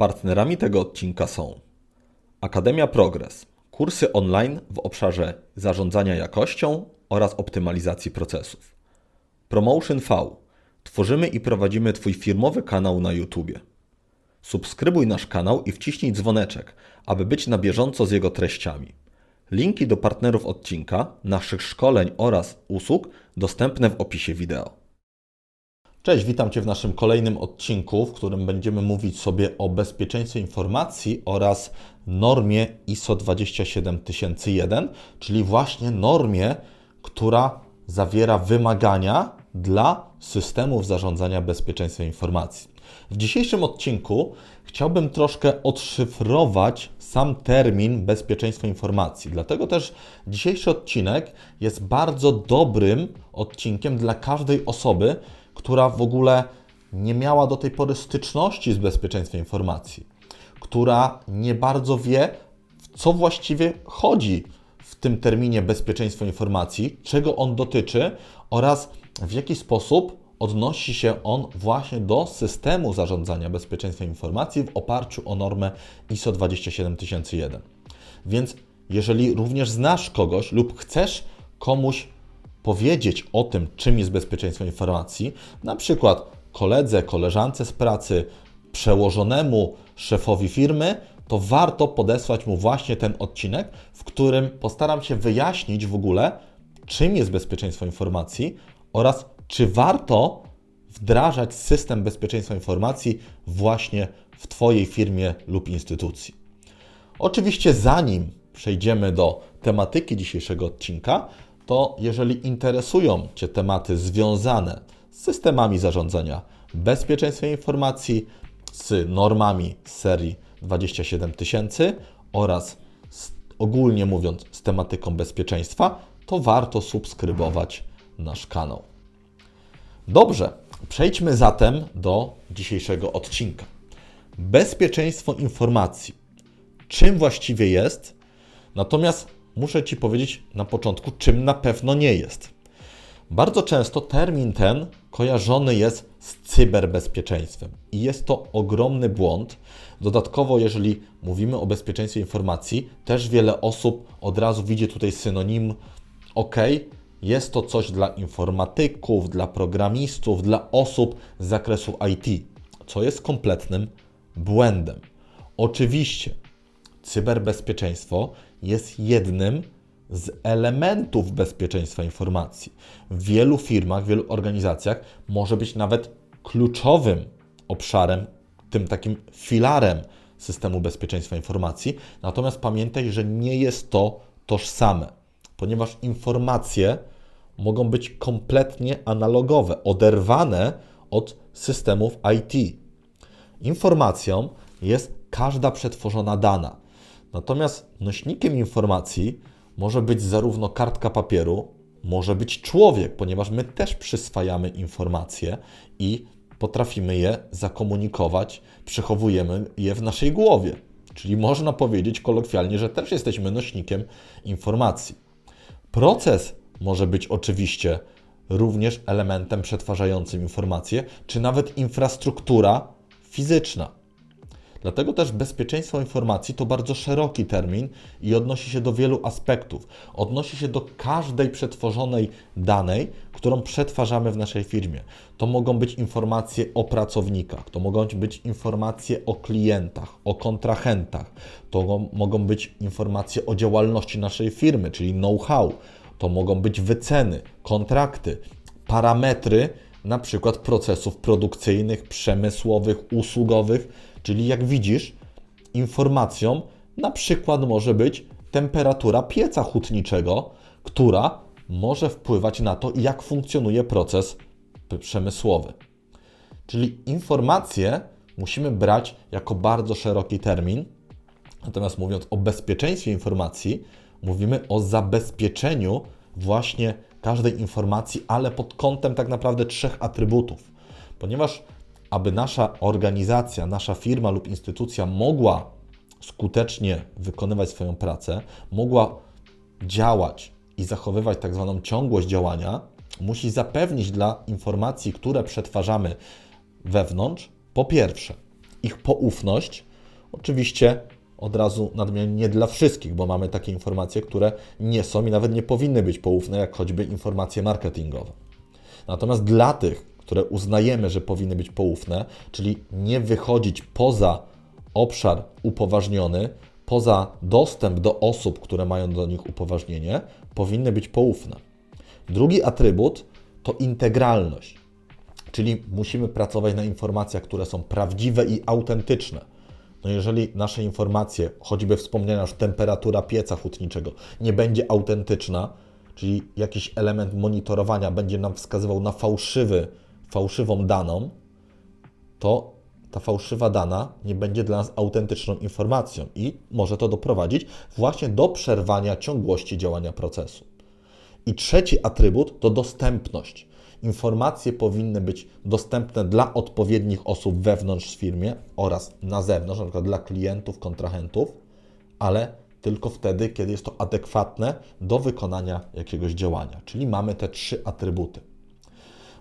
Partnerami tego odcinka są Akademia Progress, kursy online w obszarze zarządzania jakością oraz optymalizacji procesów. Promotion V. Tworzymy i prowadzimy Twój firmowy kanał na YouTube. Subskrybuj nasz kanał i wciśnij dzwoneczek, aby być na bieżąco z jego treściami. Linki do partnerów odcinka, naszych szkoleń oraz usług dostępne w opisie wideo. Cześć, witam Cię w naszym kolejnym odcinku, w którym będziemy mówić sobie o bezpieczeństwie informacji oraz normie ISO 27001, czyli właśnie normie, która zawiera wymagania dla systemów zarządzania bezpieczeństwem informacji. W dzisiejszym odcinku chciałbym troszkę odszyfrować sam termin bezpieczeństwo informacji. Dlatego też dzisiejszy odcinek jest bardzo dobrym odcinkiem dla każdej osoby, która w ogóle nie miała do tej pory styczności z bezpieczeństwem informacji, która nie bardzo wie, w co właściwie chodzi w tym terminie bezpieczeństwo informacji, czego on dotyczy oraz w jaki sposób odnosi się on właśnie do systemu zarządzania bezpieczeństwem informacji w oparciu o normę ISO 27001. Więc jeżeli również znasz kogoś lub chcesz komuś powiedzieć o tym, czym jest bezpieczeństwo informacji, na przykład koledze, koleżance z pracy, przełożonemu, szefowi firmy, to warto podesłać mu właśnie ten odcinek, w którym postaram się wyjaśnić w ogóle, czym jest bezpieczeństwo informacji oraz czy warto wdrażać system bezpieczeństwa informacji właśnie w Twojej firmie lub instytucji. Oczywiście, zanim przejdziemy do tematyki dzisiejszego odcinka, to jeżeli interesują Cię tematy związane z systemami zarządzania bezpieczeństwem informacji, z normami serii 27000 oraz z, ogólnie mówiąc z tematyką bezpieczeństwa, to warto subskrybować nasz kanał. Dobrze, przejdźmy zatem do dzisiejszego odcinka. Bezpieczeństwo informacji. Czym właściwie jest? Natomiast muszę Ci powiedzieć na początku, czym na pewno nie jest. Bardzo często termin ten kojarzony jest z cyberbezpieczeństwem i jest to ogromny błąd. Dodatkowo, jeżeli mówimy o bezpieczeństwie informacji, też wiele osób od razu widzi tutaj synonim OK, jest to coś dla informatyków, dla programistów, dla osób z zakresu IT, co jest kompletnym błędem. Oczywiście cyberbezpieczeństwo jest jednym z elementów bezpieczeństwa informacji. W wielu firmach, w wielu organizacjach może być nawet kluczowym obszarem, tym takim filarem systemu bezpieczeństwa informacji. Natomiast pamiętaj, że nie jest to tożsame, ponieważ informacje mogą być kompletnie analogowe, oderwane od systemów IT. Informacją jest każda przetworzona dana. Natomiast nośnikiem informacji może być zarówno kartka papieru, może być człowiek, ponieważ my też przyswajamy informacje i potrafimy je zakomunikować, przechowujemy je w naszej głowie. Czyli można powiedzieć kolokwialnie, że też jesteśmy nośnikiem informacji. Proces może być oczywiście również elementem przetwarzającym informacje, czy nawet infrastruktura fizyczna. Dlatego też bezpieczeństwo informacji to bardzo szeroki termin i odnosi się do wielu aspektów. Odnosi się do każdej przetworzonej danej, którą przetwarzamy w naszej firmie. To mogą być informacje o pracownikach, to mogą być informacje o klientach, o kontrahentach, to mogą być informacje o działalności naszej firmy, czyli know-how, to mogą być wyceny, kontrakty, parametry, na przykład procesów produkcyjnych, przemysłowych, usługowych Czyli jak widzisz, informacją na przykład może być temperatura pieca hutniczego, która może wpływać na to, jak funkcjonuje proces przemysłowy. Czyli informacje musimy brać jako bardzo szeroki termin. Natomiast mówiąc o bezpieczeństwie informacji, mówimy o zabezpieczeniu właśnie każdej informacji, ale pod kątem tak naprawdę trzech atrybutów. Ponieważ aby nasza organizacja, nasza firma lub instytucja mogła skutecznie wykonywać swoją pracę, mogła działać i zachowywać tak zwaną ciągłość działania, musi zapewnić dla informacji, które przetwarzamy wewnątrz, po pierwsze, ich poufność, Oczywiście od razu nadmienię nie dla wszystkich, bo mamy takie informacje, które nie są i nawet nie powinny być poufne, jak choćby informacje marketingowe. Natomiast dla tych, które uznajemy, że powinny być poufne, czyli nie wychodzić poza obszar upoważniony, poza dostęp do osób, które mają do nich upoważnienie, powinny być poufne. Drugi atrybut to integralność, czyli musimy pracować na informacjach, które są prawdziwe i autentyczne. No jeżeli nasze informacje, choćby wspomniana już temperatura pieca hutniczego, nie będzie autentyczna, czyli jakiś element monitorowania będzie nam wskazywał na fałszywy, fałszywą daną, to ta fałszywa dana nie będzie dla nas autentyczną informacją i może to doprowadzić właśnie do przerwania ciągłości działania procesu. I trzeci atrybut to dostępność. Informacje powinny być dostępne dla odpowiednich osób wewnątrz firmie oraz na zewnątrz, przykład dla klientów, kontrahentów, ale tylko wtedy, kiedy jest to adekwatne do wykonania jakiegoś działania. Czyli mamy te trzy atrybuty.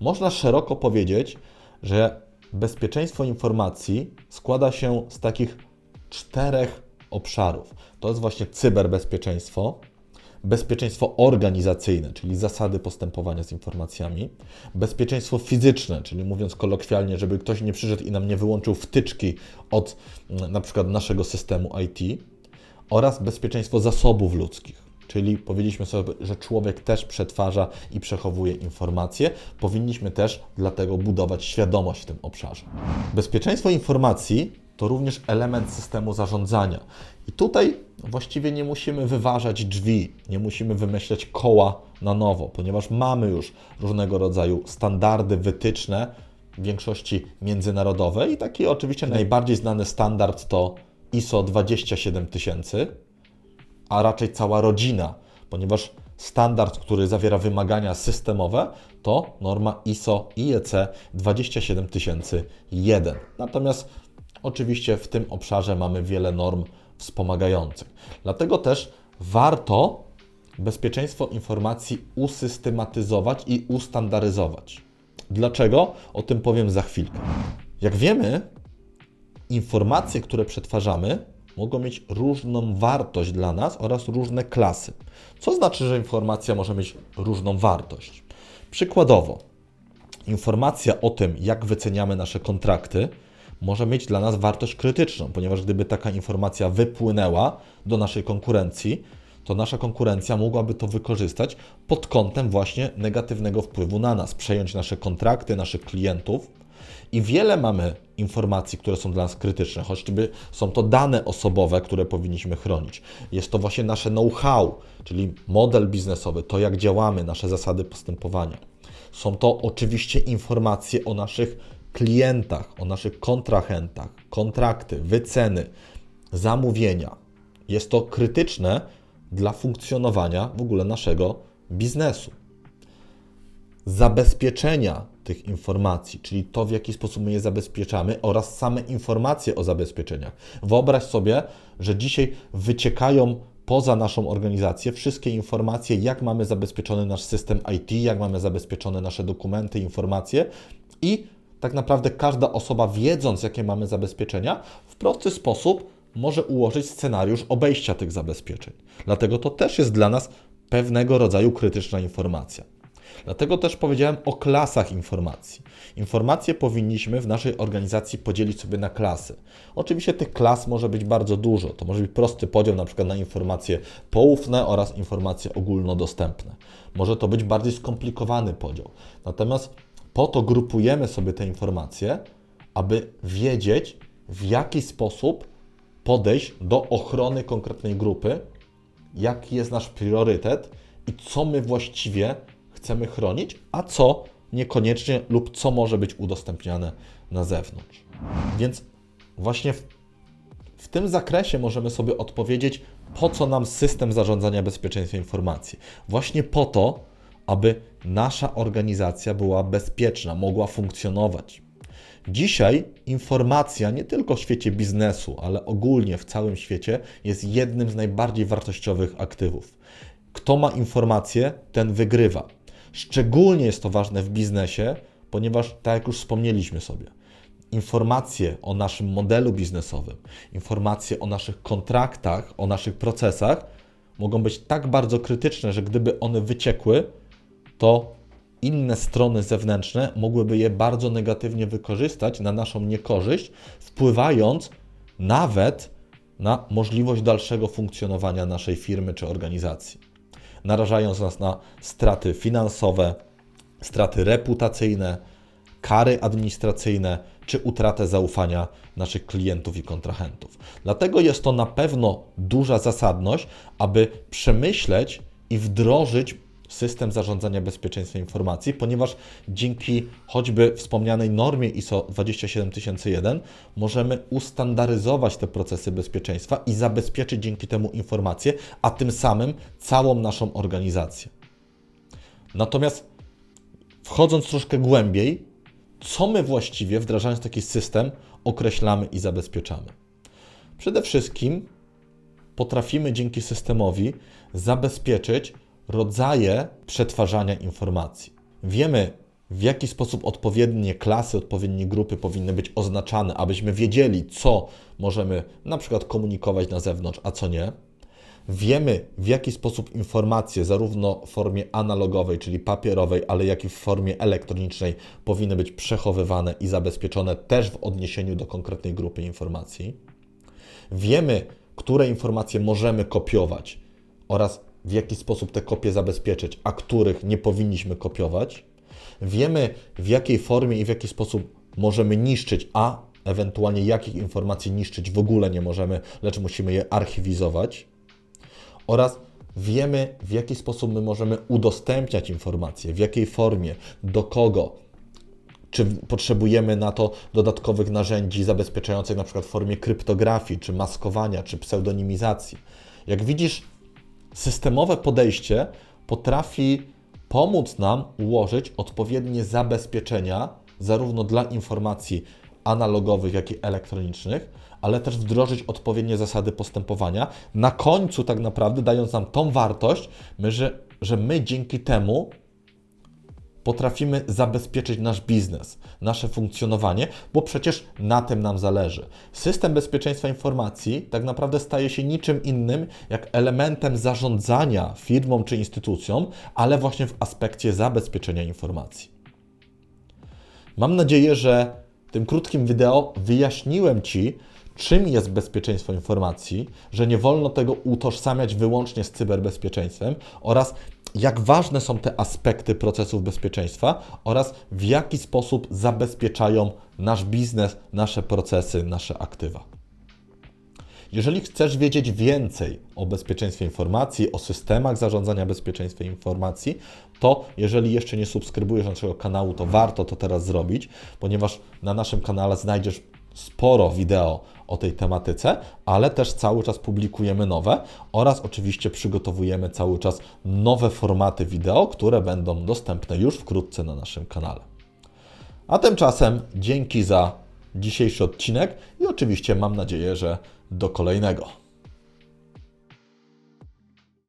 Można szeroko powiedzieć, że bezpieczeństwo informacji składa się z takich czterech obszarów. To jest właśnie cyberbezpieczeństwo, bezpieczeństwo organizacyjne, czyli zasady postępowania z informacjami, bezpieczeństwo fizyczne, czyli mówiąc kolokwialnie, żeby ktoś nie przyszedł i nam nie wyłączył wtyczki od mm, na przykład naszego systemu IT oraz bezpieczeństwo zasobów ludzkich. Czyli powiedzieliśmy sobie, że człowiek też przetwarza i przechowuje informacje. Powinniśmy też dlatego budować świadomość w tym obszarze. Bezpieczeństwo informacji to również element systemu zarządzania. I tutaj właściwie nie musimy wyważać drzwi, nie musimy wymyślać koła na nowo, ponieważ mamy już różnego rodzaju standardy, wytyczne, w większości międzynarodowe i taki oczywiście najbardziej znany standard to ISO 27000, a raczej cała rodzina, ponieważ standard, który zawiera wymagania systemowe, to norma ISO IEC 27001. Natomiast oczywiście w tym obszarze mamy wiele norm wspomagających. Dlatego też warto bezpieczeństwo informacji usystematyzować i ustandaryzować. Dlaczego? O tym powiem za chwilkę. Jak wiemy, informacje, które przetwarzamy, mogą mieć różną wartość dla nas oraz różne klasy. Co znaczy, że informacja może mieć różną wartość? Przykładowo, informacja o tym, jak wyceniamy nasze kontrakty, może mieć dla nas wartość krytyczną, ponieważ gdyby taka informacja wypłynęła do naszej konkurencji, to nasza konkurencja mogłaby to wykorzystać pod kątem właśnie negatywnego wpływu na nas, przejąć nasze kontrakty, naszych klientów. I wiele mamy informacji, które są dla nas krytyczne, choćby są to dane osobowe, które powinniśmy chronić. Jest to właśnie nasze know-how, czyli model biznesowy, to jak działamy, nasze zasady postępowania. Są to oczywiście informacje o naszych klientach, o naszych kontrahentach, kontrakty, wyceny, zamówienia. Jest to krytyczne dla funkcjonowania w ogóle naszego biznesu. Zabezpieczenia tych informacji, czyli to, w jaki sposób my je zabezpieczamy oraz same informacje o zabezpieczeniach. Wyobraź sobie, że dzisiaj wyciekają poza naszą organizację wszystkie informacje, jak mamy zabezpieczony nasz system IT, jak mamy zabezpieczone nasze dokumenty, informacje i tak naprawdę każda osoba, wiedząc, jakie mamy zabezpieczenia, w prosty sposób może ułożyć scenariusz obejścia tych zabezpieczeń. Dlatego to też jest dla nas pewnego rodzaju krytyczna informacja. Dlatego też powiedziałem o klasach informacji. Informacje powinniśmy w naszej organizacji podzielić sobie na klasy. Oczywiście tych klas może być bardzo dużo. To może być prosty podział na przykład na informacje poufne oraz informacje ogólnodostępne. Może to być bardziej skomplikowany podział. Natomiast po to grupujemy sobie te informacje, aby wiedzieć, w jaki sposób podejść do ochrony konkretnej grupy, jaki jest nasz priorytet i co my właściwie chcemy chronić, a co niekoniecznie lub co może być udostępniane na zewnątrz. Więc właśnie w, w tym zakresie możemy sobie odpowiedzieć, po co nam system zarządzania bezpieczeństwem informacji. Właśnie po to, aby nasza organizacja była bezpieczna, mogła funkcjonować. Dzisiaj informacja nie tylko w świecie biznesu, ale ogólnie w całym świecie jest jednym z najbardziej wartościowych aktywów. Kto ma informację, ten wygrywa. Szczególnie jest to ważne w biznesie, ponieważ, tak jak już wspomnieliśmy sobie, informacje o naszym modelu biznesowym, informacje o naszych kontraktach, o naszych procesach mogą być tak bardzo krytyczne, że gdyby one wyciekły, to inne strony zewnętrzne mogłyby je bardzo negatywnie wykorzystać na naszą niekorzyść, wpływając nawet na możliwość dalszego funkcjonowania naszej firmy czy organizacji, narażając nas na straty finansowe, straty reputacyjne, kary administracyjne czy utratę zaufania naszych klientów i kontrahentów. Dlatego jest to na pewno duża zasadność, aby przemyśleć i wdrożyć system zarządzania bezpieczeństwem informacji, ponieważ dzięki choćby wspomnianej normie ISO 27001 możemy ustandaryzować te procesy bezpieczeństwa i zabezpieczyć dzięki temu informacje, a tym samym całą naszą organizację. Natomiast wchodząc troszkę głębiej, co my właściwie wdrażając taki system określamy i zabezpieczamy? Przede wszystkim potrafimy dzięki systemowi zabezpieczyć rodzaje przetwarzania informacji. Wiemy, w jaki sposób odpowiednie klasy, odpowiednie grupy powinny być oznaczane, abyśmy wiedzieli, co możemy na przykład komunikować na zewnątrz, a co nie. Wiemy, w jaki sposób informacje, zarówno w formie analogowej, czyli papierowej, ale jak i w formie elektronicznej, powinny być przechowywane i zabezpieczone też w odniesieniu do konkretnej grupy informacji. Wiemy, które informacje możemy kopiować oraz w jaki sposób te kopie zabezpieczyć, a których nie powinniśmy kopiować. Wiemy, w jakiej formie i w jaki sposób możemy niszczyć, a ewentualnie jakich informacji niszczyć w ogóle nie możemy, lecz musimy je archiwizować. Oraz wiemy, w jaki sposób my możemy udostępniać informacje, w jakiej formie, do kogo, czy potrzebujemy na to dodatkowych narzędzi zabezpieczających na przykład w formie kryptografii, czy maskowania, czy pseudonimizacji. Jak widzisz, systemowe podejście potrafi pomóc nam ułożyć odpowiednie zabezpieczenia, zarówno dla informacji analogowych, jak i elektronicznych, ale też wdrożyć odpowiednie zasady postępowania. Na końcu, tak naprawdę, dając nam tą wartość, my, że, że my dzięki temu potrafimy zabezpieczyć nasz biznes, nasze funkcjonowanie, bo przecież na tym nam zależy. System bezpieczeństwa informacji tak naprawdę staje się niczym innym jak elementem zarządzania firmą czy instytucją, ale właśnie w aspekcie zabezpieczenia informacji. Mam nadzieję, że tym krótkim wideo wyjaśniłem Ci, czym jest bezpieczeństwo informacji, że nie wolno tego utożsamiać wyłącznie z cyberbezpieczeństwem oraz jak ważne są te aspekty procesów bezpieczeństwa oraz w jaki sposób zabezpieczają nasz biznes, nasze procesy, nasze aktywa. Jeżeli chcesz wiedzieć więcej o bezpieczeństwie informacji, o systemach zarządzania bezpieczeństwem informacji, to jeżeli jeszcze nie subskrybujesz naszego kanału, to warto to teraz zrobić, ponieważ na naszym kanale znajdziesz sporo wideo o tej tematyce, ale też cały czas publikujemy nowe oraz oczywiście przygotowujemy cały czas nowe formaty wideo, które będą dostępne już wkrótce na naszym kanale. A tymczasem dzięki za dzisiejszy odcinek i oczywiście mam nadzieję, że do kolejnego.